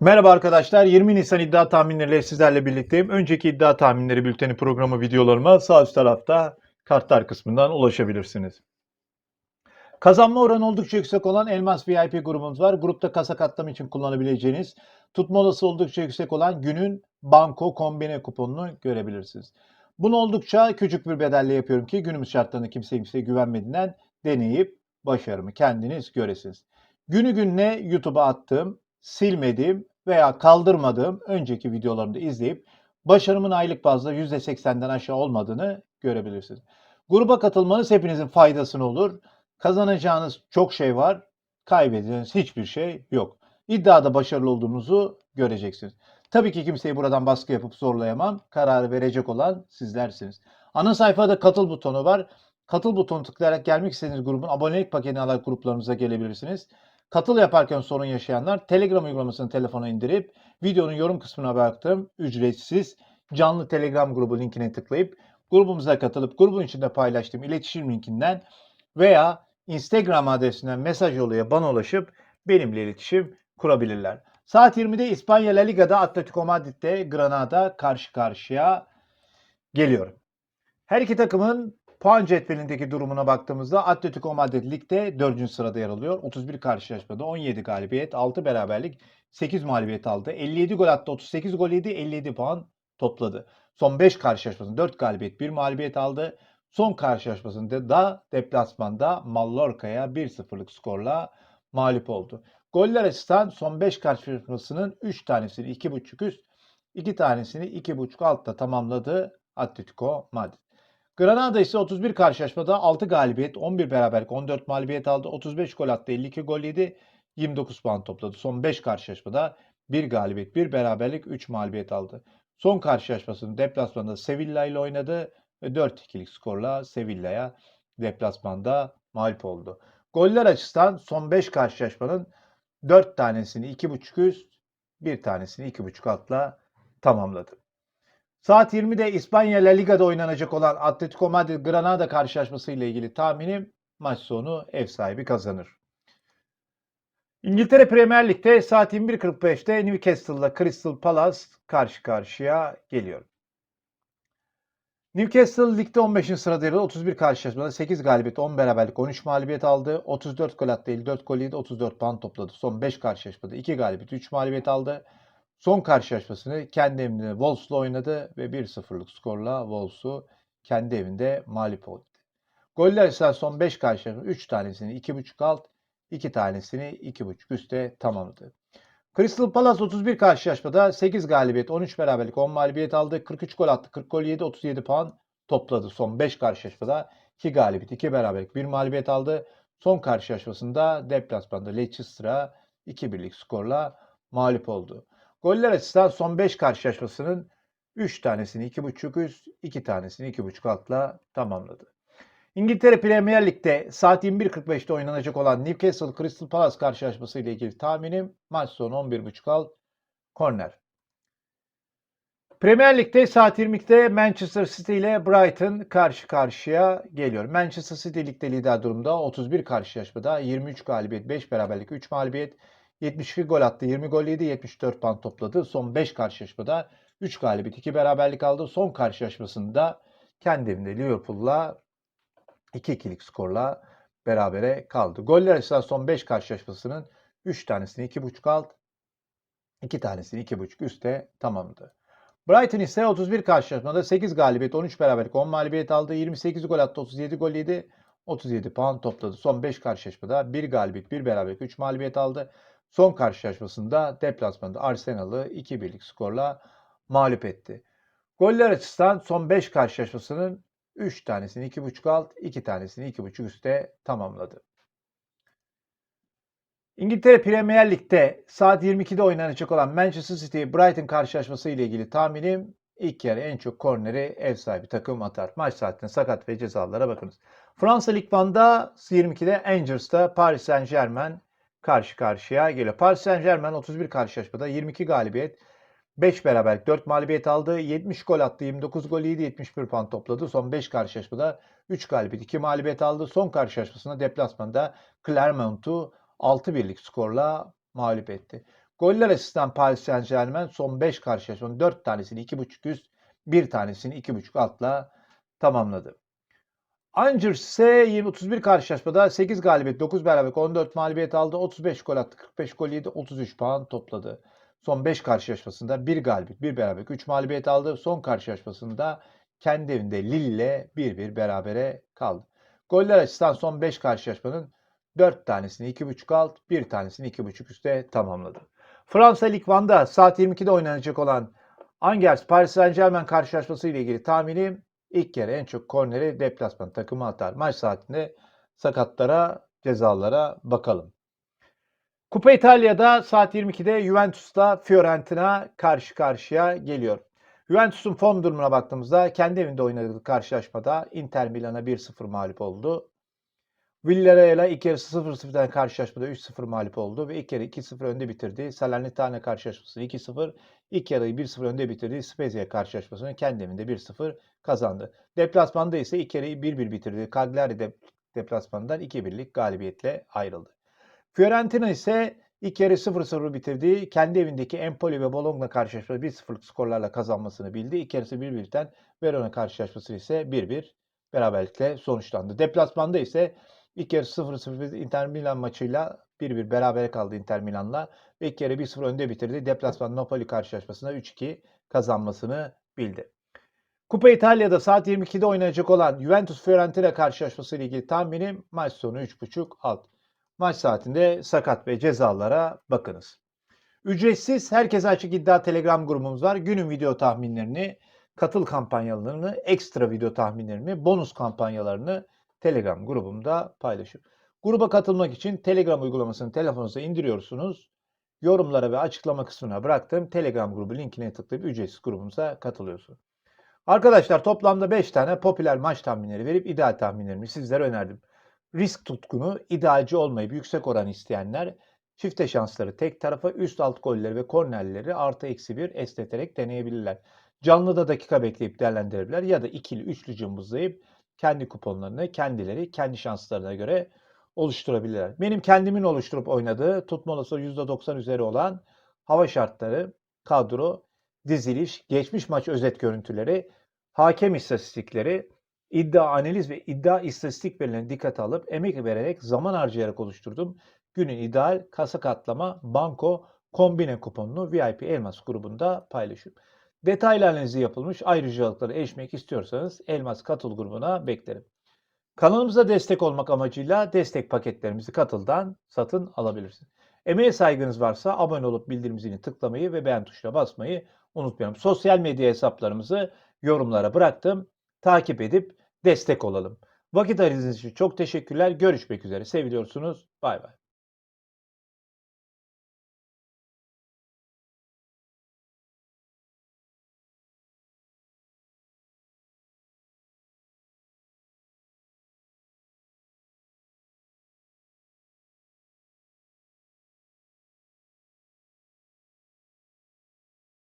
Merhaba arkadaşlar. 20 Nisan iddia tahminleriyle sizlerle birlikteyim. Önceki iddia tahminleri bülteni programı videolarıma sağ üst tarafta kartlar kısmından ulaşabilirsiniz. Kazanma oranı oldukça yüksek olan Elmas VIP grubumuz var. Grupta kasa katlama için kullanabileceğiniz, tutma olası oldukça yüksek olan günün banko kombine kuponunu görebilirsiniz. Bunu oldukça küçük bir bedelle yapıyorum ki günümüz şartlarında kimse kimseye güvenmediğinden deneyip başarımı kendiniz göresiniz. Günü gününe YouTube'a attığım, silmediğim veya kaldırmadığım önceki videolarımda izleyip başarımın aylık bazda %80'den aşağı olmadığını görebilirsiniz. Gruba katılmanız hepinizin faydasına olur. Kazanacağınız çok şey var, kaybedeceğiniz hiçbir şey yok. İddiada başarılı olduğunuzu göreceksiniz. Tabii ki kimseyi buradan baskı yapıp zorlayamam. Kararı verecek olan sizlersiniz. Ana sayfada katıl butonu var. Katıl butonu tıklayarak gelmek istediğiniz grubun abonelik paketini alarak gruplarımıza gelebilirsiniz. Katıl yaparken sorun yaşayanlar Telegram uygulamasını telefona indirip videonun yorum kısmına bıraktığım ücretsiz canlı Telegram grubu linkine tıklayıp grubumuza katılıp grubun içinde paylaştığım iletişim linkinden veya Instagram adresinden mesaj yoluyla bana ulaşıp benimle iletişim kurabilirler. Saat 20'de İspanya La Liga'da Atletico Madrid'de Granada karşı karşıya geliyorum. Her iki takımın puan cetvelindeki durumuna baktığımızda Atletico Madrid ligde 4. sırada yer alıyor. 31 karşılaşmada 17 galibiyet, 6 beraberlik, 8 mağlubiyet aldı. 57 gol attı, 38 gol yedi, 57 puan topladı. Son 5 karşılaşmasında 4 galibiyet, 1 mağlubiyet aldı. Son karşılaşmasında da deplasmanda Mallorca'ya 1-0'lık skorla mağlup oldu. Goller açısından son 5 karşılaşmasının 3 tanesini 2.5 üst, 2 tanesini 2.5 altta tamamladı Atletico Madrid. Granada ise 31 karşılaşmada 6 galibiyet, 11 beraberlik, 14 mağlubiyet aldı. 35 gol attı, 52 gol yedi, 29 puan topladı. Son 5 karşılaşmada 1 galibiyet, 1 beraberlik, 3 mağlubiyet aldı. Son karşılaşmasını deplasmanda Sevilla ile oynadı ve 4-2'lik skorla Sevilla'ya deplasmanda mağlup oldu. Goller açısından son 5 karşılaşmanın 4 tanesini 2.5 üst, 1 tanesini 2.5 altla tamamladı. Saat 20'de İspanya La Liga'da oynanacak olan Atletico Madrid Granada karşılaşması ile ilgili tahminim maç sonu ev sahibi kazanır. İngiltere Premier Lig'de saat 21.45'te Newcastle'la Crystal Palace karşı karşıya geliyor. Newcastle ligde 15. sırada yer alıyor. 31 karşılaşmada 8 galibiyet, 10 beraberlik, 13 mağlubiyet aldı. 34 gol attı, 54 gol yedi, 34 puan topladı. Son 5 karşılaşmada 2 galibiyet, 3 mağlubiyet aldı. Son karşılaşmasını kendi evinde Wolves'la oynadı ve 1-0'lık skorla Wolves'u kendi evinde mağlup oldu. Goller ise son 5 karşılaşma 3 tanesini 2.5 alt, 2 tanesini 2.5 üste tamamladı. Crystal Palace 31 karşılaşmada 8 galibiyet, 13 beraberlik, 10 mağlubiyet aldı. 43 gol attı, 40 gol yedi, 37 puan topladı. Son 5 karşılaşmada 2 galibiyet, 2 beraberlik, 1 mağlubiyet aldı. Son karşılaşmasında deplasmanda Leicester'a 2-1'lik skorla mağlup oldu. Goller açısından son 5 karşılaşmasının 3 tanesini 2.5 üst, 2 tanesini 2.5 altla tamamladı. İngiltere Premier Lig'de saat 21.45'te oynanacak olan Newcastle Crystal Palace karşılaşması ile ilgili tahminim maç sonu 11.5 alt korner. Premier Lig'de saat 22'de Manchester City ile Brighton karşı karşıya geliyor. Manchester City ligde lider durumda 31 karşılaşmada 23 galibiyet, 5 beraberlik, 3 mağlubiyet, 72 gol attı, 20 gol yedi, 74 puan topladı. Son 5 karşılaşmada 3 galibiyet, 2 beraberlik aldı. Son karşılaşmasında kendi evinde Liverpool'la 2-2'lik skorla berabere kaldı. Goller açısından son 5 karşılaşmasının 3 tanesini 2.5 alt, 2 tanesini 2.5 üste tamamladı. Brighton ise 31 karşılaşmada 8 galibiyet, 13 beraberlik, 10 mağlubiyet aldı. 28 gol attı, 37 gol yedi, 37 puan topladı. Son 5 karşılaşmada 1 galibiyet, 1 beraberlik, 3 mağlubiyet aldı. Son karşılaşmasında deplasmanda Arsenal'ı 2-1'lik skorla mağlup etti. Goller açısından son 5 karşılaşmasının 3 tanesini 2.5 alt, 2 tanesini 2.5 üste tamamladı. İngiltere Premier Lig'de saat 22'de oynanacak olan Manchester City Brighton karşılaşması ile ilgili tahminim ilk yarı en çok korneri ev sahibi takım atar. Maç saatinde sakat ve cezalara bakınız. Fransa Lig 1'da 22'de Angers'ta Paris Saint Germain karşı karşıya geliyor. Paris Saint Germain 31 karşılaşmada 22 galibiyet, 5 beraberlik, 4 mağlubiyet aldı. 70 gol attı, 29 gol yedi, 71 puan topladı. Son 5 karşılaşmada 3 galibiyet, 2 mağlubiyet aldı. Son karşılaşmasında deplasmanda Clermont'u 6-1'lik skorla mağlup etti. Goller açısından Paris Saint Germain son 5 karşılaşmanın 4 tanesini 2.5 üst, bir tanesini 2.5 altla tamamladı. Angers ise 31 karşılaşmada 8 galibiyet, 9 beraberlik, 14 mağlubiyet aldı. 35 gol attı, 45 gol yedi, 33 puan topladı. Son 5 karşılaşmasında 1 galibiyet, 1 beraberlik, 3 mağlubiyet aldı. Son karşılaşmasında kendi evinde Lille ile 1-1 berabere kaldı. Goller açısından son 5 karşılaşmanın 4 tanesini 2.5 alt, 1 tanesini 2.5 üstte tamamladı. Fransa Lig 1'da saat 22'de oynanacak olan Angers Paris Saint Germain karşılaşması ile ilgili tahminim ilk kere en çok korneri deplasman takımı atar. Maç saatinde sakatlara, cezalara bakalım. Kupa İtalya'da saat 22'de Juventus'ta Fiorentina karşı karşıya geliyor. Juventus'un form durumuna baktığımızda kendi evinde oynadığı karşılaşmada Inter Milan'a 1-0 mağlup oldu. Villarreal'a ilk yarısı 0-0'dan karşılaşmada 3-0 mağlup oldu ve ilk yarı 2-0 önde bitirdi. Salernitana karşılaşmasını 2-0, ilk yarıyı 1-0 önde bitirdi. Spezia karşılaşmasını kendi evinde 1-0 kazandı. Deplasmanda ise ilk yarıyı 1-1 bitirdi. Cagliari de deplasmandan 2-1'lik galibiyetle ayrıldı. Fiorentina ise ilk yarı 0-0 bitirdi. Kendi evindeki Empoli ve Bologna karşılaşması 1-0'lık skorlarla kazanmasını bildi. İlk yarısı 1-1'den Verona karşılaşması ise 1-1 beraberlikle sonuçlandı. Deplasmanda ise ilk yarı 0-0 Inter Milan maçıyla 1-1 berabere kaldı Inter Milan'la. Ve ilk yarı 1-0 önde bitirdi. Deplasman Napoli karşılaşmasında 3-2 kazanmasını bildi. Kupa İtalya'da saat 22'de oynanacak olan Juventus Fiorentina karşılaşması ile ilgili tahminim maç sonu 3.5 alt. Maç saatinde sakat ve cezalara bakınız. Ücretsiz herkese açık iddia Telegram grubumuz var. Günün video tahminlerini, katıl kampanyalarını, ekstra video tahminlerini, bonus kampanyalarını Telegram grubumda paylaşıyorum. Gruba katılmak için Telegram uygulamasını telefonunuza indiriyorsunuz. Yorumlara ve açıklama kısmına bıraktığım Telegram grubu linkine tıklayıp ücretsiz grubumuza katılıyorsunuz. Arkadaşlar toplamda 5 tane popüler maç tahminleri verip ideal tahminlerimi sizlere önerdim. Risk tutkunu, idealci olmayı yüksek oran isteyenler çifte şansları tek tarafa üst alt golleri ve kornerleri artı eksi bir esneterek deneyebilirler. Canlıda dakika bekleyip değerlendirebilirler ya da ikili üçlü cımbızlayıp kendi kuponlarını kendileri kendi şanslarına göre oluşturabilirler. Benim kendimin oluşturup oynadığı tutma olasılığı %90 üzeri olan hava şartları, kadro, diziliş, geçmiş maç özet görüntüleri, hakem istatistikleri, iddia analiz ve iddia istatistik verilerini dikkate alıp emek vererek zaman harcayarak oluşturdum. Günün ideal kasa katlama, banko, kombine kuponunu VIP Elmas grubunda paylaşıyorum. Detaylı analizi yapılmış ayrıcalıkları eşmek istiyorsanız Elmas Katıl grubuna beklerim. Kanalımıza destek olmak amacıyla destek paketlerimizi Katıl'dan satın alabilirsiniz. Emeğe saygınız varsa abone olup bildirim zilini tıklamayı ve beğen tuşuna basmayı unutmayalım. Sosyal medya hesaplarımızı yorumlara bıraktım. Takip edip destek olalım. Vakit ayırdığınız için çok teşekkürler. Görüşmek üzere. Seviliyorsunuz. Bay bay.